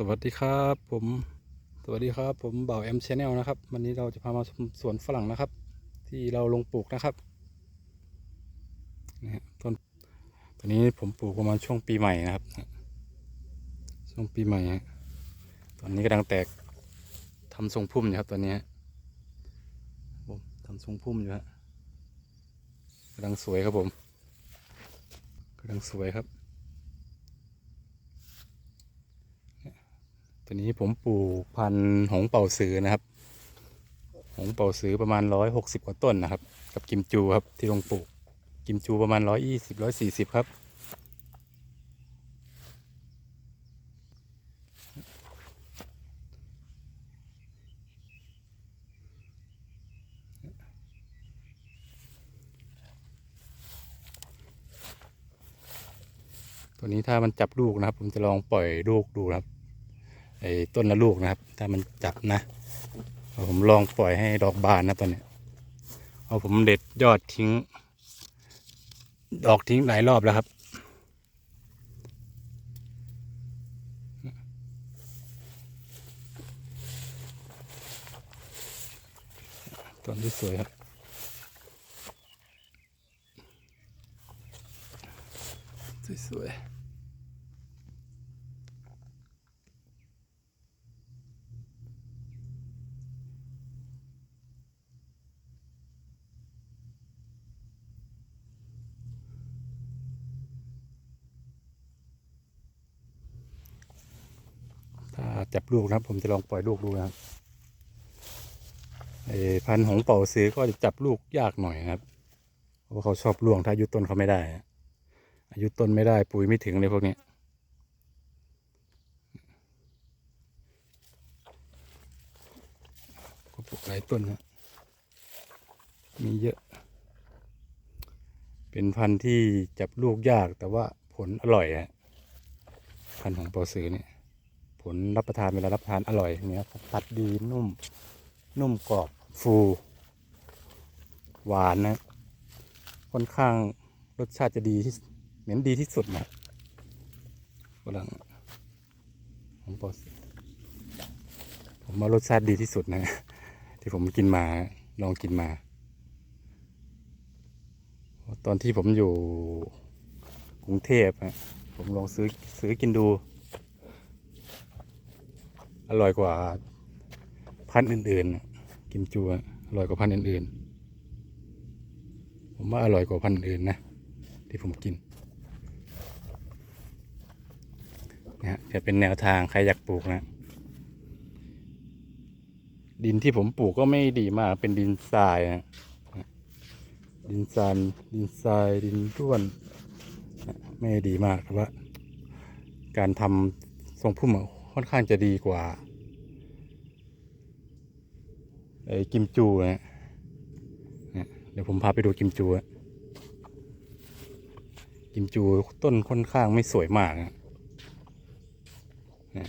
สวัสดีครับผมสวัสดีครับผมบ่าวแอมชแนลนะครับ วันนี้เราจะพามาชมสวนฝรั่งนะครับ ที่เราลงปลูกนะครับนี่ฮะต้นตอนนี้ผมปลูกประมาณช่วงปีใหม่นะครับ ช่วงปีใหม่ฮะตอนนี้กำลังแตกทำทรงพุ่มอยู่ครับตอนนี้ผมทำทรงพุ่มอยู่ฮะกำลังสวยครับผมกำลังสวยครับ ตัวนี้ผมปลูกพันธุ์หงเป่าสือนะครับ หงเป่าสือประมาณร้อยหกสิบกว่าต้นนะครับ กับกิมจูครับที่ลงปลูก กิมจูประมาณร้อยยี่สิบร้อยสี่สิบครับ ตัวนี้ถ้ามันจับลูกนะครับ ผมจะลองปล่อยลูกดูนะครับ ไอ้ต้นละลูกนะครับ ถ้ามันจับนะเอาผมลองปล่อยให้ดอกบานนะตอนนี้เอาผมเด็ดยอดทิ้ง ดอกทิ้งหลายรอบแล้วครับ ต้นที่สวยครับสวยๆ จับลูกนะครับ ผมจะลองปล่อยลูกดูนะครับไอพันธุ์ของเป่าซื้อก็จะจับลูกยากหน่อยครับ เพราะว่าเขาชอบล่วงถ้าอายุต้นเขาไม่ได้ อายุต้นไม่ได้ปุ๋ยไม่ถึงเลยพวกนี้ก็ปลูกหลายต้นนะมีเยอะ เป็นพันธุ์ที่จับลูกยากแต่ว่าผลอร่อยฮะพันธุ์ของเป่าซื้อเนี่ย ลรับประทานเวลารับประทานอร่อยเนี้ยตัดดีนุ่มนุ่มกรอบฟู หวานนะ ค่อนข้างรสชาติจะดีที่เหม็นดีที่สุดนะฝรั่งผมบอกผมว่ารสชาติดีที่สุดนะ ที่ผมกินมาลองกินมา ตอนที่ผมอยู่กรุงเทพอะผมลองซื้อซื้อกินดู อร่อยกว่าพันธุ์อื่นๆ กิมจูอะอร่อยกว่าพันธุ์อื่นๆ ผมว่าอร่อยกว่าพันธุ์อื่นนะ ที่ผมกินนะฮะจะเป็นแนวทางใครอยากปลูกนะ ดินที่ผมปลูกก็ไม่ดีมากเป็นดินทรายนะดินทรายดินทรายดินร่วนไม่ดีมากแต่ว่า การทำทรงพุ่มอะ ค่อนข้างจะดีกว่าไอ้กิมจูนะเดี๋ยวผมพาไปดูกิมจูกิมจูต้นค่อนข้างไม่สวยมากนะนี่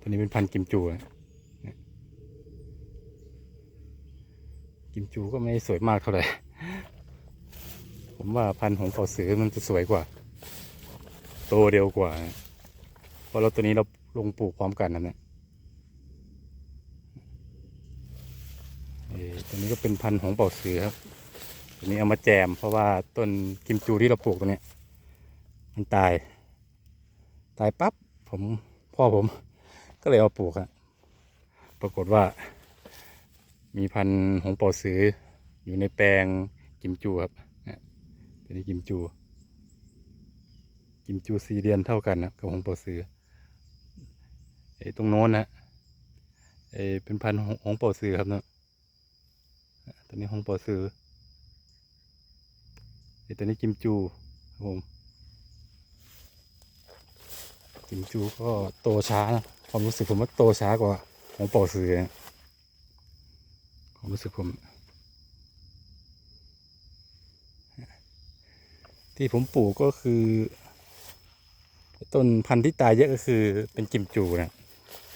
ตัวนี้เป็นพันกิมจูนะกิมจูก็ไม่สวยมากเท่าไหร่ ผมว่าพันธุ์ของเป่าสือมันจะสวยกว่า โตเร็วกว่า เพราะเราตัวนี้เรา ลงปลูกพร้อมกันนั่นแหละเอ่อตัวนี้ก็เป็นพันธุ์ของเป่าเสือครับตัวนี้เอามาแจม เพราะว่าต้นกิมจูที่เราปลูกตัวเนี้ยมันตาย ตายปั๊บผมพ่อผม ก็เลยเอาปลูกอะปรากฏว่า มีพันธุ์ของเป่าเสืออยู่ในแปลงกิมจูครับนี่ยตัวนี้กิมจู กิมจูซีเรียนเท่ากันนะกับหงเป่าเสือ ไอ้ตรงโน้นนะไอ้เป็นพันธุ์หงหงเป่าสือครับเนาะตัวนี้หงเป่าสือไอ้ตัวนี้กิมจูครับผมกิมจูก็โตช้านะความรู้สึกผมว่าโตช้ากว่าหงเป่าสือความรู้สึกผมที่ผมปลูกก็คือ ต้นพันธุ์ที่ตายเยอะก็คือเป็นกิมจูนะ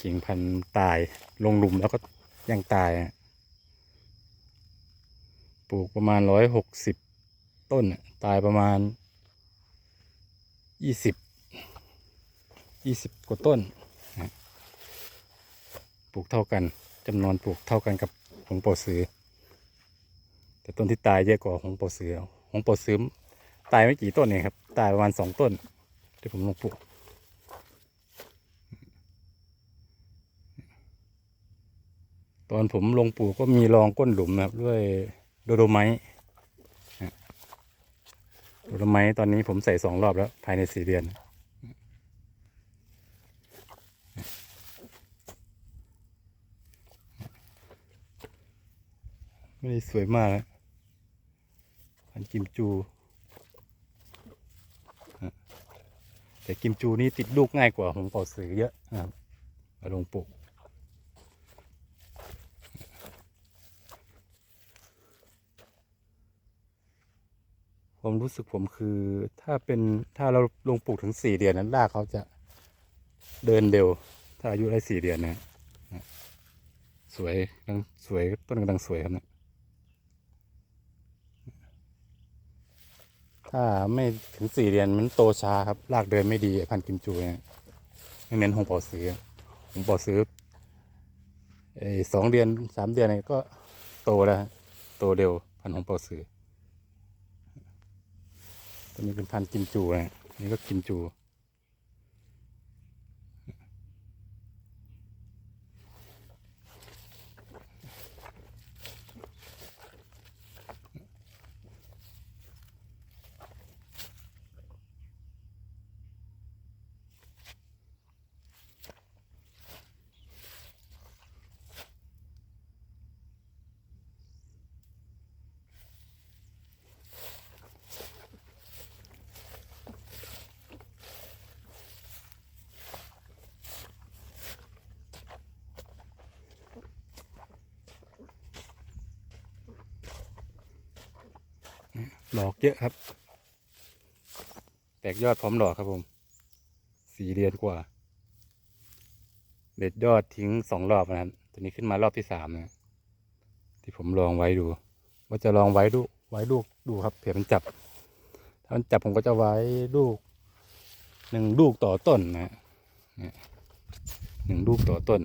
กิ่งพันธุ์ตายลงหลุมแล้วก็ยังตาย ปลูกประมาณร้อยหกสิบต้นตายประมาณยี่สิบยี่สิบกว่าต้น ปลูกเท่ากันจำนวนปลูกเท่ากันกับหงป่าสือแต่ต้นที่ตายเยอะกว่าหงป่าสือหงป่าสือตายไม่กี่ต้นเองครับ ตายประมาณสองต้นที่ผมลงปลูก ตอนผมลงปลูกก็มีรองก้นหลุมนะครับ ด้วยโดโดไมต์นะโดโดไมต์ตอนนี้ผมใส่สองรอบแล้ว ภายในสี่เดือน ไม่ได้สวยมากนะพันกิมจูแต่กิมจูนี่ติดลูกง่ายกว่าหงเป่าสือเยอะนะครับมาลงปลูก ความ รู้สึกผมคือ ถ้าเป็นถ้าเราลงปลูกถึงสี่เดือนนั้นรากเขาจะเดินเร็ว ถ้าอายุได้สี่เดือนนะสวยกำลังสวยต้นกำลังสวยครับเนี่ยถ้าไม่ถึงสี่เดือนมันโตช้าครับรากเดินไม่ดีพันกิมจูเนี่ยไม่เน้นหงเป่าซื้อหงเป่าซื้อสองเดือนสามเดือนเนี่ยก็โตแล้วโตเร็วพันหงเป่าซื้อ ตัวนี้เป็นพันธุ์กิมจูนะนี่ก็กิมจู ดอกเยอะครับ แตกยอดพร้อมดอกครับผม สี่เดือนกว่า เด็ดยอดทิ้งสองรอบนะครับตัวนี้ขึ้นมารอบที่สามนะที่ผมลองไว้ดู ว่าจะลองไว้ดูไว้ลูกดูครับเผื่อมันจับ ถ้ามันจับผมก็จะไว้ลูกหนึ่งลูกต่อต้นนะเนี่ยหนึ่งลูกต่อต้น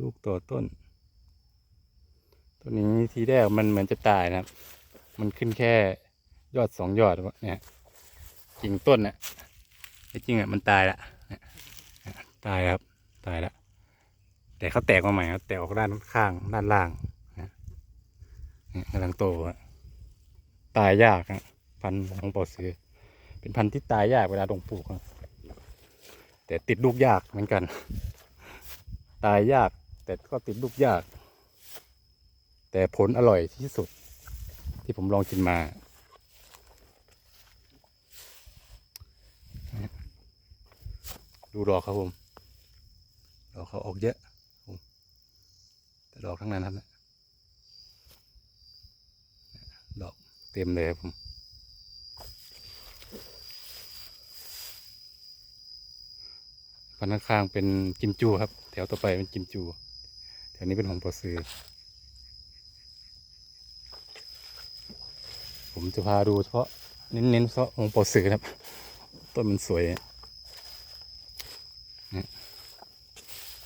ลูกต่อต้นตัวนี้ทีแรกมันเหมือนจะตายนะครับ มันขึ้นแค่ยอดสองยอดเนี่ยกิ่งต้นเนี่ยจริงอะมันตายละตายครับ ตายละแต่เขาแตกมาใหม่ครับแตกออกด้านข้างด้านล่างนะกำลังโตอะตายยากนะพันธุ์ของปอสือเป็นพันธุ์ที่ตายยากเวลาลงปลูกแต่ติดลูกยากเหมือนกัน ตายยาก แต่ก็ติดลูกยาก แต่ผลอร่อยที่สุด ที่ผมลองกินมา ดูดอกครับผมดอกเขาออกเยอะแต่ดอกทั้งนั้นครับเนี่ยดอกเต็มเลยครับผมันข้างๆเป็นกิมจูครับ แถวต่อไปเป็นกิมจูแถวนี้เป็นหงปอซือ ผมจะพาดูเฉพาะเน้นๆเฉพาะหงปอซือครับ ต้นมันสวยนี่ย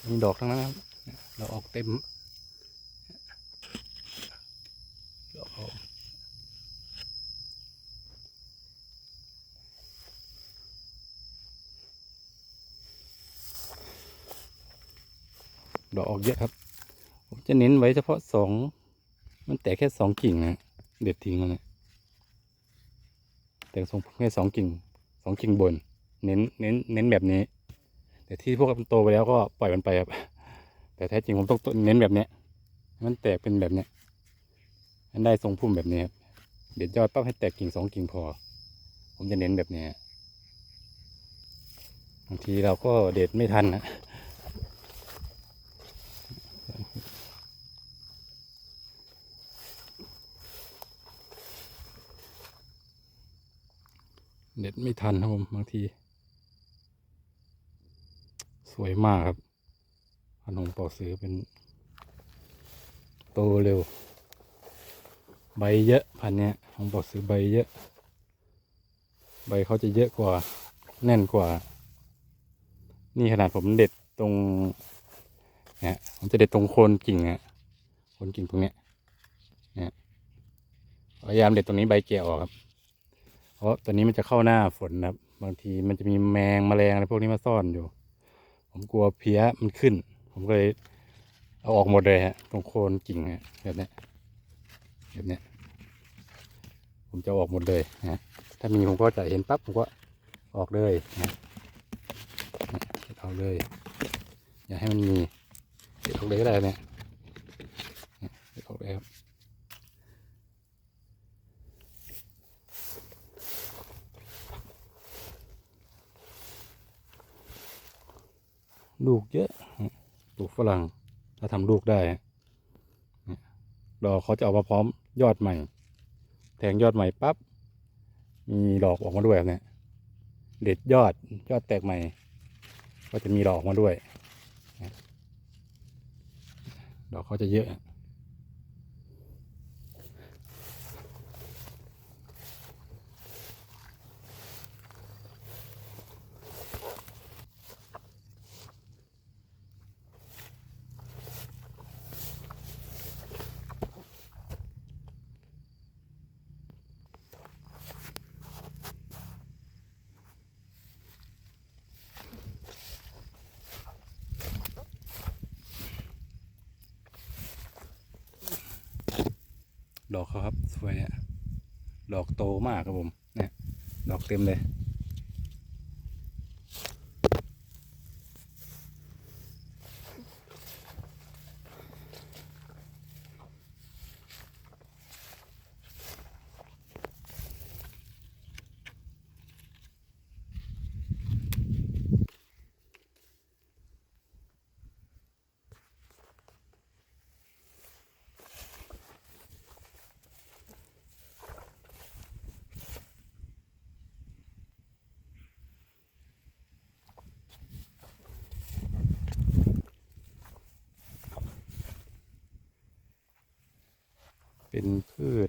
มีดอกทั้งนั้นครับเนี่ยเราออกเต็มดอกออก ดอกออกเยอะครับ ผมจะเน้นไว้เฉพาะสอง มันแตกแค่สองกิ่งนะ เด็ดทิ้งแล้วเนี่ยแต่ทรงแค่สองกิ่งสองกิ่งบน เน้น เน้น เน้นแบบนี้ แต่ที่พวกมันโตไปแล้วก็ปล่อยมันไปครับ แต่แท้จริงผมต้องเน้นแบบเนี้ย มันแตกเป็นแบบเนี้ยมันได้ทรงพุ่มแบบนี้ครับ เด็ดยอดปั๊บให้แตกกิ่งสองกิ่งพอ ผมจะเน้นแบบเนี้ยบางทีเราก็เด็ดไม่ทันนะ เด็ดไม่ทันครับผมบางที สวยมากครับพันหงเป่าซื้อเป็น โตเร็ว ใบเยอะพันธุ์เนี้ยผมบอกซื้อใบเยอะ ใบเขาจะเยอะกว่า แน่นกว่า นี่ขนาดผมเด็ดตรงเนี่ยผมจะเด็ดตรงโคนกิ่งอะโคนกิ่งตรงเนี้ยเนี่ยพยายามเด็ดตรงนี้ใบแก่ออกครับ เพราะตอนนี้มันจะเข้าหน้าฝนนะครับ บางทีมันจะมีแมงมแมลงอะไรพวกนี้มาซ่อนอยู่ ผมกลัวเพี้ยมันขึ้น ผมก็เลยเอาออกหมดเลยฮะตรงโคนกิ่งฮะแบบนี้แบบนี้ผมจะออกหมดเลยนะถ้ามีผมก็จะเห็นปั๊บผมก็ออกเลยนะเออกเลย อย่าให้มันมีเด็ดออกเลยก็ได้เนี่ยเนี่ยเด็ดออกเลยครับ ลูกเยอะปลูกฝรั่งถ้าทำลูกได้ดอกเขาจะออกมาพร้อมยอดใหม่ แทงยอดใหม่ปั๊บมีดอกออกมาด้วยเนี่ยเด็ดยอดยอดแตกใหม่ ก็จะมีดอกออกมาด้วย ดอกเขาจะเยอะ ดอกเขาครับสวยอะดอกโตมากครับผมเนี่ยดอกเต็มเลย เป็นพืช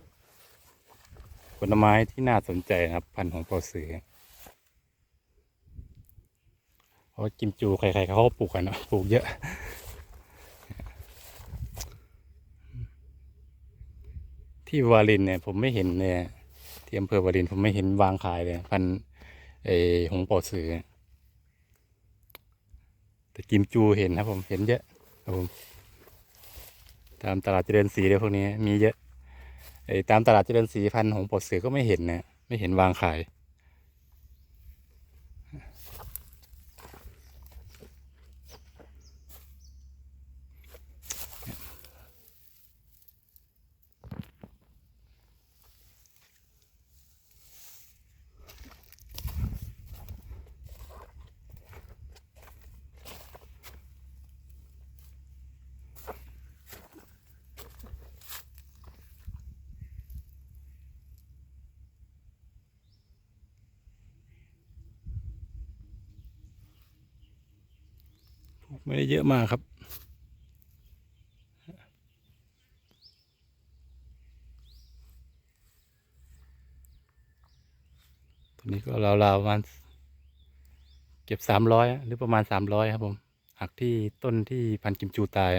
ผลไม้ที่น่าสนใจนะครับ พันธุ์ของเปาสือเพราะกิมจูใครๆเขาก็ปลูกกันเนะปลูกเยอะที่วารินเนี่ยผมไม่เห็นเนี่ยที่อำเภอวารินผมไม่เห็นวางขายเลย พันธุ์ไอ้หงเปาสือแต่กิมจูเห็นครับผมเห็นเยอะครับผมตามตลาดเจริญศรีเลยพวกนี้มีเยอะ ตามตลาดเจริญศรีพันธุ์ของปลดเสือก็ไม่เห็นนะไม่เห็นวางขาย ไม่ได้เยอะมากครับตัวนี้ก็ราวๆประมาณเก็บสามร้อยหรือประมาณสามร้อยครับผมหักที่ต้นที่พันกิมจูตาย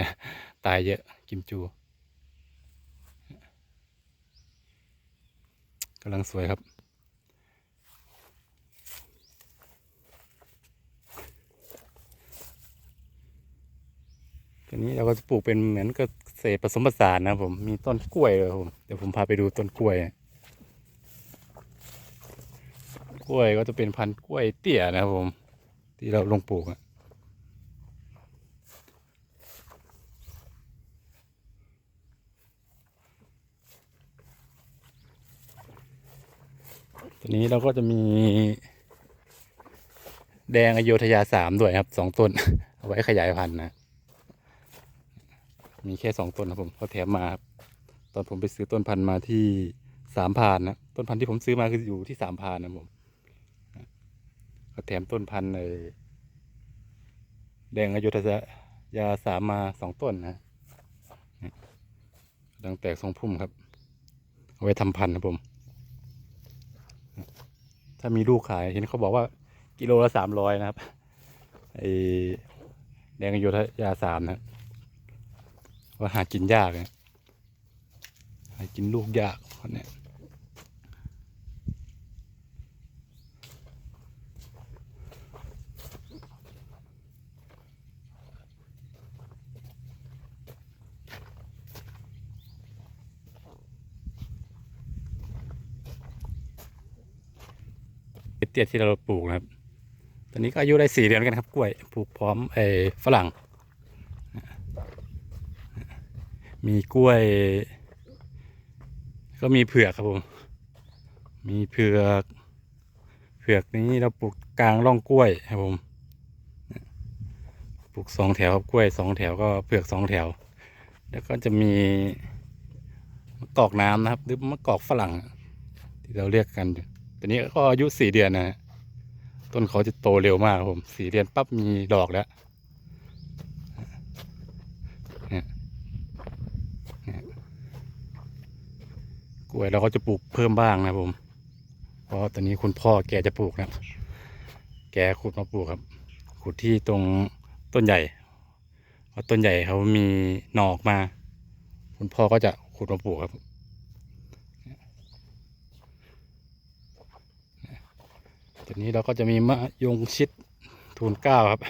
ตายเยอะกิมจูกำลังสวยครับ ตัวนี้ เราก็จะปลูกเป็นเหมือนกับเศษผสมผสานนะผมมีต้นกล้วยเลยครับผมเดี๋ยวผมพาไปดูต้นกล้วย กล้วยก็จะเป็นพันธุ์กล้วยเตี้ยนะครับผม ที่เราลงปลูกอะตัวนี้เราก็จะมี แดงอโยธยาสามด้วยครับสองต้น เอาไว้ขยายพันธุ์นะ มีแค่สองต้นนะผมเขาแถมมาครับตอนผมไปซื้อต้นพันธุ์มาที่สามพานนะต้นพันธุ์ที่ผมซื้อมาคืออยู่ที่สามพานนะผมเขาแถมต้นพันธุ์ในแดงอยุธยาสามมาสองต้นนะดังแตกทรงพุ่มครับ เอาไว้ทำพันธุ์ครับผม ถ้ามีลูกขายเห็นเขาบอกว่ากิโลละสามร้อยนะครับไอแดงอโยธยาสามนะ ว่าหากินยากนะหากินลูกยากคนเนี้ยเตี้ยที่เราปลูกนะครับ ตอนนี้ก็อายุได้สี่เดือนกันครับ กล้วย ปลูกพร้อมไอ้ฝรั่ง มีกล้วย ก็มีเผือกครับผม มีเผือกเผือกนี้เราปลูกกลางร่องกล้วยครับผม ปลูกสองแถวครับกล้วยสองแถวก็เผือกสองแถว แล้วก็จะมีมะกอกน้ำนะครับ หรือมะกอกฝรั่ง ที่เราเรียกกันอยู่ตัวนี้ก็อายุสี่เดือนนะฮะต้นเขาจะโตเร็วมากครับผมสี่เดือนปั๊บมีดอกแล้วเนี่ยเนี่ย กล้วยเราก็จะปลูกเพิ่มบ้างนะครับผม เพราะตอนนี้คุณพ่อแกจะปลูกนะแกขุดมาปลูกครับ ขุดที่ตรงต้นใหญ่เพราะต้นใหญ่เขามีหนอกมา คุณพ่อก็จะขุดมาปลูกครับตอนนี้เราก็จะมีมะยงชิดทูนเก้าครับ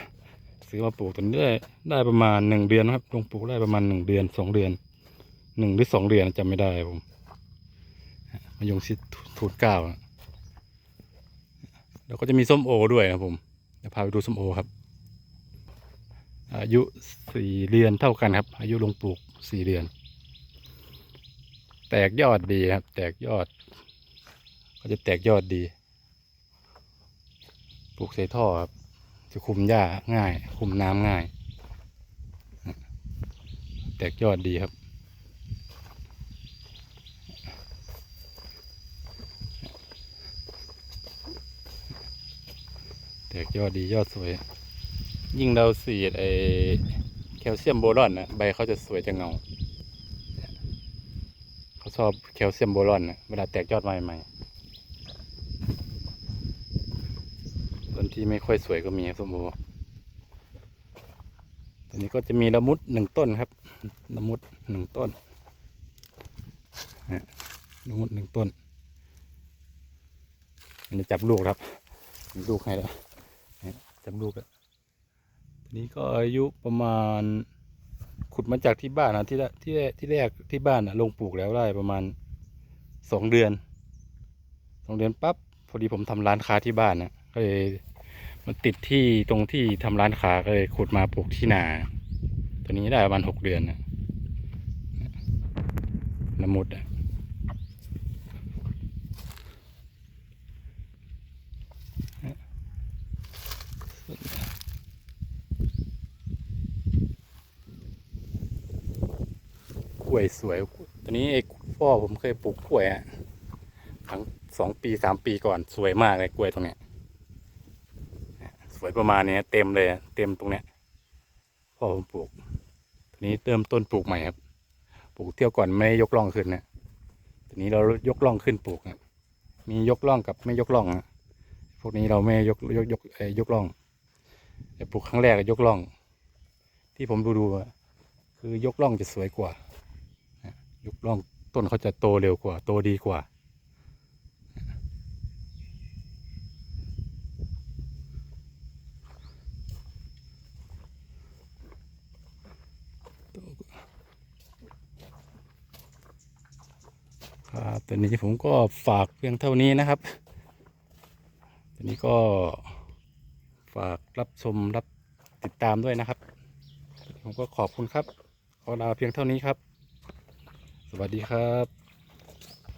ซื้อมาปลูกตอนนี้ได้ได้ประมาณหนึ่งเดือนครับลงปลูกได้ประมาณหนึ่งเดือนสองเดือนหนึ่งหรือสองเดือนจำไม่ได้ครับผม ยงชิดทูนเก้าแล้วก็จะมีส้มโอด้วยนะครับผมเดี๋ยวพาไปดูส้มโอครับ อายุสี่เดือนเท่ากันครับ อายุลงปลูกสี่เดือน แตกยอดดีครับ แตกยอด ก็จะแตกยอดดี ปลูกใส่ท่อครับ จะคุมหญ้าง่าย คุมน้ำง่าย แตกยอดดีครับ แตกยอดดียอดสวย ยิ่งเราสีดไอแคลเซียมโบรอนนะใบเขาจะสวยจะเงาเขาชอบแคลเซียมโบรอนนะเวลาแตกยอดใหม่ๆต้นที่ไม่ค่อยสวยก็มีครับส้มโอตัวนี้ก็จะมีละมุดหนึ่งต้นครับละมุดหนึ่งต้นนะละมุดหนึ่งต้นอันนี้จับลูกครับ ลูกให้แล้ว จับลูกแล้วตัวนี้ก็อายุประมาณ ขุดมาจากที่บ้านนะที่แรกที่แรกที่แรกที่บ้านนะลงปลูกแล้วได้ประมาณสองเดือนสองเดือนปั๊บพอดีผมทำร้านค้าที่บ้านนะก็เลยมันติดที่ตรงที่ทำร้านค้าก็เลยขุดมาปลูกที่นาตัวนี้ได้ประมาณหกเดือนนะละมุดอะ ล้วยสวยตัวนี้ไอ้พ่อผมเคยปลูกกล้วยอะครั้งสองปีสามปีก่อนสวยมากเลยกล้วยตรงเนี้ยสวยประมาณเนี้ยเต็มเลยเต็มตรงเนี้ยพ่อผมปลูกทีนี้เติมต้นปลูกใหม่ครับ ปลูกเที่ยวก่อนไม่ยกร่องขึ้นนะทีนี้เรายกร่องขึ้นปลูกนะมียกร่องกับไม่ยกร่องนะพวกนี้เราไม่ยกยกยกเอยกร่องปลูกครั้งแรกยกร่อง ที่ผมดูดูอะคือยกร่องจะสวยกว่า ยกร่องต้นเขาจะโตเร็วกว่า โตดีกว่า ครับตอนนี้ผมก็ฝากเพียงเท่านี้นะครับตอนนี้ก็ฝากรับชมรับติดตามด้วยนะครับ ผมก็ขอบคุณครับ ขอลาเพียงเท่านี้ครับ สวัสดีครับ